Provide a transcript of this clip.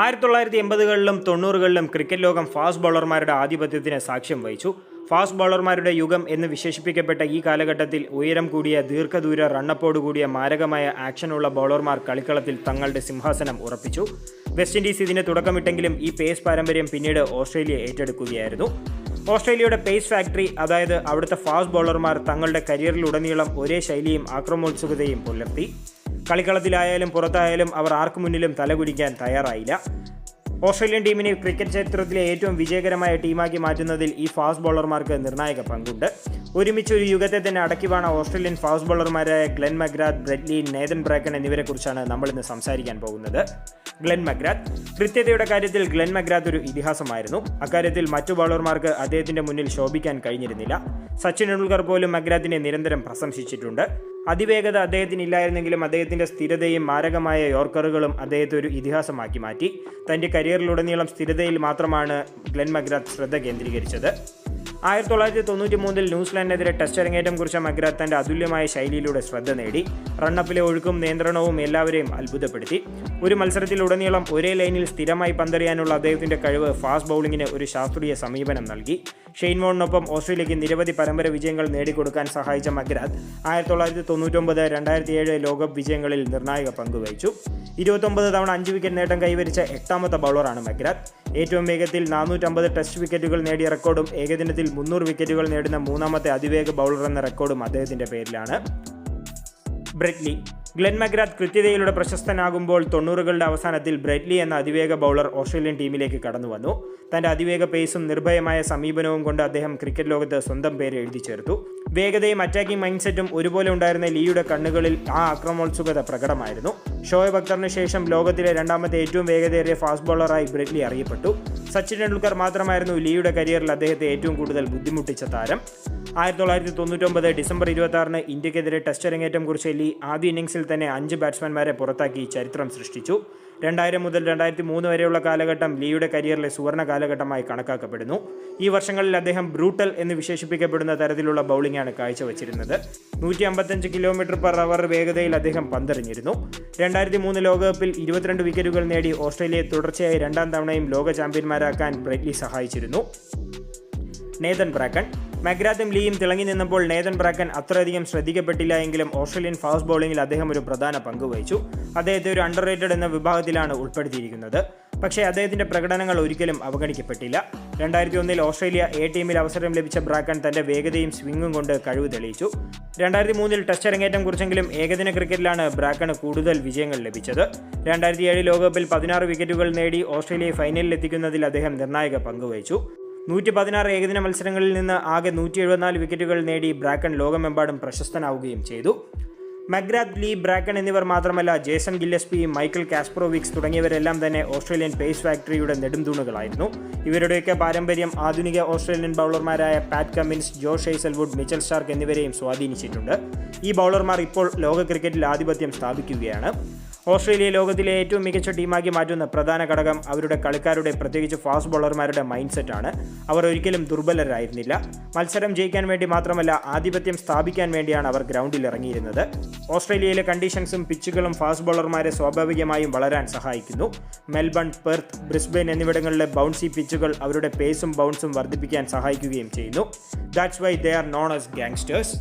ആയിരത്തി തൊള്ളായിരത്തി എൺപതുകളിലും തൊണ്ണൂറുകളിലും ക്രിക്കറ്റ് ലോകം ഫാസ്റ്റ് ബൗളർമാരുടെ ആധിപത്യത്തിന് സാക്ഷ്യം വഹിച്ചു. ഫാസ്റ്റ് ബൗളർമാരുടെ യുഗം എന്ന് വിശേഷിപ്പിക്കപ്പെട്ട ഈ കാലഘട്ടത്തിൽ ഉയരം കൂടിയ ദീർഘദൂര റണ്ണപ്പോട് കൂടിയ മാരകമായ ആക്ഷനുള്ള ബൗളർമാർ കളിക്കളത്തിൽ തങ്ങളുടെ സിംഹാസനം ഉറപ്പിച്ചു. വെസ്റ്റ് ഇൻഡീസ് ഇതിന് തുടക്കമിട്ടെങ്കിലും ഈ പേസ് പാരമ്പര്യം പിന്നീട് ഓസ്ട്രേലിയ ഏറ്റെടുക്കുകയായിരുന്നു. ഓസ്ട്രേലിയയുടെ പേസ് ഫാക്ടറി അതായത് അവിടുത്തെ ഫാസ്റ്റ് ബൗളർമാർ തങ്ങളുടെ കരിയറിലുടനീളം ഒരേ ശൈലിയും ആക്രമോത്സുകതയും പുലർത്തി. കളിക്കളത്തിലായാലും പുറത്തായാലും അവർ ആർക്കു മുന്നിലും തലകുലിക്കാൻ തയ്യാറായില്ല. ഓസ്ട്രേലിയൻ ടീമിനെ ക്രിക്കറ്റ് ചരിത്രത്തിലെ ഏറ്റവും വിജയകരമായ ടീമാക്കി മാറ്റുന്നതിൽ ഈ ഫാസ്റ്റ് ബോളർമാർക്ക് നിർണായക പങ്കുണ്ട്. ഒരുമിച്ച് ഒരു യുഗത്തെ തന്നെ അടക്കിവാണ Australian fast ബോളർമാരായ Glenn McGrath Brett Lee Nathan Bracken എന്നിവരെക്കുറിച്ചാണ് നമ്മൾ ഇന്ന് സംസാരിക്കാൻ പോകുന്നത്. ഗ്ലെൻ മഗ്രാത്ത് കൃത്യതയുടെ കാര്യത്തിൽ ഗ്ലെൻ മഗ്രാത്ത് ഒരു ഇതിഹാസമായിരുന്നു. അക്കാര്യത്തിൽ മറ്റു ബോളർമാർക്ക് അദ്ദേഹത്തിന്റെ മുന്നിൽ ശോഭിക്കാൻ കഴിഞ്ഞിരുന്നില്ല. സച്ചിൻ ടെണ്ടുൽക്കർ പോലും മഗ്രാത്തിനെ നിരന്തരം പ്രശംസിച്ചിട്ടുണ്ട്. അതിവേഗത അദ്ദേഹത്തിന് ഇല്ലായിരുന്നെങ്കിലും അദ്ദേഹത്തിന്റെ സ്ഥിരതയും മാരകമായ യോർക്കറുകളും അദ്ദേഹത്തെ ഒരു ഇതിഹാസമാക്കി മാറ്റി. തന്റെ കരിയറിലുടനീളം സ്ഥിരതയിൽ മാത്രമാണ് ഗ്ലെൻ മഗ്രാത്ത് ശ്രദ്ധ കേന്ദ്രീകരിച്ചത്. ആയിരത്തി തൊള്ളായിരത്തി തൊണ്ണൂറ്റി മൂന്നിൽ ന്യൂസിലാൻഡിനെതിരെ ടെസ്റ്റ് അരങ്ങേറ്റം കുറിച്ച മഗ്രാത്ത് തന്റെ അതുല്യമായ ശൈലിയിലൂടെ ശ്രദ്ധ നേടി റണ്ണപ്പിലെ ഒഴുക്കും നിയന്ത്രണവും എല്ലാവരെയും അത്ഭുതപ്പെടുത്തി. ഒരു മത്സരത്തിലുടനീളം ഒരേ ലൈനിൽ സ്ഥിരമായി പന്തെറിയാനുള്ള അദ്ദേഹത്തിന്റെ കഴിവ് ഫാസ്റ്റ് ബൗളിങ്ങിന് ഒരു ശാസ്ത്രീയ സമീപനം നൽകി. ഷെയ്ൻ വോണിനൊപ്പം ഓസ്ട്രേലിയയ്ക്ക് നിരവധി പരമ്പര വിജയങ്ങൾ നേടിക്കൊടുക്കാൻ സഹായിച്ച മഗ്രാത്ത് ആയിരത്തി തൊള്ളായിരത്തി തൊണ്ണൂറ്റൊമ്പത് രണ്ടായിരത്തി ഏഴ് ലോകകപ്പ് വിജയങ്ങളിൽ നിർണായക പങ്കുവഹിച്ചു ഇരുപത്തൊമ്പത് തവണ അഞ്ച് വിക്കറ്റ് നേട്ടം കൈവരിച്ച എട്ടാമത്തെ ബൗളറാണ് മഗ്രാത്ത് ഏറ്റവും വേഗത്തിൽ നാനൂറ്റമ്പത് ടെസ്റ്റ് വിക്കറ്റുകൾ നേടിയ റെക്കോർഡും ഏകദിനത്തിൽ മുന്നൂറ് വിക്കറ്റുകൾ നേടുന്ന മൂന്നാമത്തെ അതിവേഗ ബൗളർ എന്ന റെക്കോർഡും അദ്ദേഹത്തിന്റെ പേരിലാണ്. ബ്രെഡ്ലി. ഗ്ലെൻ മഗ്രാത്ത് കൃത്യതയിലൂടെ പ്രശസ്തനാകുമ്പോൾ തൊണ്ണൂറുകളുടെ അവസാനത്തിൽ ബ്രെറ്റ്ലി എന്ന അതിവേഗ ബൗളർ ഓസ്ട്രേലിയൻ ടീമിലേക്ക് കടന്നു വന്നു. തന്റെ അതിവേഗ പേസും നിർഭയമായ സമീപനവും കൊണ്ട് അദ്ദേഹം ക്രിക്കറ്റ് ലോകത്ത് സ്വന്തം പേര് എഴുതി ചേർത്തു. വേഗതയും അറ്റാക്കിംഗ് മൈൻഡ് സെറ്റും ഒരുപോലെ ഉണ്ടായിരുന്ന ലീയുടെ കണ്ണുകളിൽ ആ ആക്രമോത്സുകത പ്രകടമായിരുന്നു. ഷോയബ് അക്തറിന് ശേഷം ലോകത്തിലെ രണ്ടാമത്തെ ഏറ്റവും വേഗതയേറിയ ഫാസ്റ്റ് ബൗളറായി ബ്രെറ്റ്ലി അറിയപ്പെട്ടു. സച്ചിൻ ടെണ്ടുൽക്കർ മാത്രമായിരുന്നു ലീയുടെ കരിയറിൽ അദ്ദേഹത്തെ ഏറ്റവും കൂടുതൽ ബുദ്ധിമുട്ടിച്ച താരം. ആയിരത്തി തൊള്ളായിരത്തി തൊണ്ണൂറ്റൊമ്പത് ഡിസംബർ ഇരുപത്തി ആറിന് ഇന്ത്യക്കെതിരെ ടെസ്റ്റ് അരങ്ങേറ്റം കുറിച്ച് ലീ ആദ്യ ഇന്നിംഗ്സിൽ തന്നെ അഞ്ച് ബാറ്റ്സ്മാൻമാരെ പുറത്താക്കി ചരിത്രം സൃഷ്ടിച്ചു. രണ്ടായിരം മുതൽ രണ്ടായിരത്തി മൂന്ന് വരെയുള്ള കാലഘട്ടം ലീയുടെ കരിയറിലെ സുവർണ കാലഘട്ടമായി കണക്കാക്കപ്പെടുന്നു. ഈ വർഷങ്ങളിൽ അദ്ദേഹം ബ്രൂട്ടൽ എന്ന് വിശേഷിപ്പിക്കപ്പെടുന്ന തരത്തിലുള്ള ബൗളിംഗാണ് കാഴ്ചവെച്ചിരുന്നത്. നൂറ്റി അമ്പത്തഞ്ച് കിലോമീറ്റർ പെർ അവർ വേഗതയിൽ അദ്ദേഹം പന്തെറിഞ്ഞിരുന്നു. രണ്ടായിരത്തി മൂന്ന് ലോകകപ്പിൽ ഇരുപത്തിരണ്ട് വിക്കറ്റുകൾ നേടി ഓസ്ട്രേലിയയെ തുടർച്ചയായി രണ്ടാം തവണയും ലോക ചാമ്പ്യന്മാരാക്കാൻ ബ്രൈറ്റ്ലി സഹായിച്ചിരുന്നു. നേതൻ ബ്രാക്കൺ. മഗ്രാത്തും ലീയും തിളങ്ങി നിന്നപ്പോൾ നേതൻ ബ്രാക്കൻ അത്രയധികം ശ്രദ്ധിക്കപ്പെട്ടില്ല എങ്കിലും ഓസ്ട്രേലിയൻ ഫാസ്റ്റ് ബൗളിംഗിൽ അദ്ദേഹം ഒരു പ്രധാന പങ്ക് വഹിച്ചു. അദ്ദേഹത്തെ ഒരു അണ്ടർ റേറ്റഡ് എന്ന വിഭാഗത്തിലാണ് ഉൾപ്പെടുത്തിയിരിക്കുന്നത്. പക്ഷേ അദ്ദേഹത്തിന്റെ പ്രകടനങ്ങൾ ഒരിക്കലും അവഗണിക്കപ്പെട്ടില്ല. രണ്ടായിരത്തി ഒന്നിൽ ഓസ്ട്രേലിയ എ ടീമിൽ അവസരം ലഭിച്ച ബ്രാക്കൺ തന്റെ വേഗതയും സ്വിംഗും കൊണ്ട് കഴിവ് തെളിയിച്ചു. രണ്ടായിരത്തി മൂന്നിൽ ടെസ്റ്റ് അരങ്ങേറ്റം കുറിച്ചെങ്കിലും ഏകദിന ക്രിക്കറ്റിലാണ് ബ്രാക്കണ് കൂടുതൽ വിജയങ്ങൾ ലഭിച്ചത്. രണ്ടായിരത്തി ഏഴ് ലോകകപ്പിൽ പതിനാറ് വിക്കറ്റുകൾ നേടി ഓസ്ട്രേലിയയെ ഫൈനലിൽ എത്തിക്കുന്നതിൽ അദ്ദേഹം നിർണായക പങ്കുവഹിച്ചു നൂറ്റി പതിനാറ് ഏകദിന മത്സരങ്ങളിൽ നിന്ന് ആകെ നൂറ്റി എഴുപത്തിനാല് വിക്കറ്റുകൾ നേടി ബ്രാക്കൺ ലോകമെമ്പാടും പ്രശസ്തനാവുകയും ചെയ്തു. മഗ്രാത്ത് ലീ ബ്രാക്കൺ എന്നിവർ മാത്രമല്ല ജേസൺ ഗില്ലസ്പി മൈക്കിൾ കാസ്പ്രോവിക്സ് തുടങ്ങിയവരെല്ലാം തന്നെ ഓസ്ട്രേലിയൻ പേസ് ഫാക്ടറിയുടെ നെടുംതൂണുകളായിരുന്നു. ഇവരുടെയൊക്കെ പാരമ്പര്യം ആധുനിക Australian ബൗളർമാരായ Pat Cummins Josh Hazlewood Mitchell Starc എന്നിവരെയും സ്വാധീനിച്ചിട്ടുണ്ട്. ഈ ബൗളർമാർ ഇപ്പോൾ ലോക ക്രിക്കറ്റിൽ ആധിപത്യം സ്ഥാപിക്കുകയാണ്. ഓസ്ട്രേലിയ ലോകത്തിലെ ഏറ്റവും മികച്ച ടീമാക്കി മാറ്റുന്ന പ്രധാന ഘടകം അവരുടെ കളിക്കാരുടെ പ്രത്യേകിച്ച് ഫാസ്റ്റ് ബോളർമാരുടെ മൈൻഡ് സെറ്റാണ് അവർ ഒരിക്കലും ദുർബലരായിരുന്നില്ല. മത്സരം ജയിക്കാൻ വേണ്ടി മാത്രമല്ല ആധിപത്യം സ്ഥാപിക്കാൻ വേണ്ടിയാണ് അവർ ഗ്രൗണ്ടിൽ ഇറങ്ങിയിരുന്നത്. ഓസ്ട്രേലിയയിലെ കണ്ടീഷൻസും പിച്ചുകളും ഫാസ്റ്റ് ബോളർമാരെ സ്വാഭാവികമായും വളരാൻ സഹായിക്കുന്നു. മെൽബൺ പെർത്ത് ബ്രിസ്ബെയിൻ എന്നിവിടങ്ങളിലെ ബൗൺസി പിച്ചുകൾ അവരുടെ പേസും ബൗൺസും വർദ്ധിപ്പിക്കാൻ സഹായിക്കുകയും ചെയ്യുന്നു. That's why they are known as gangsters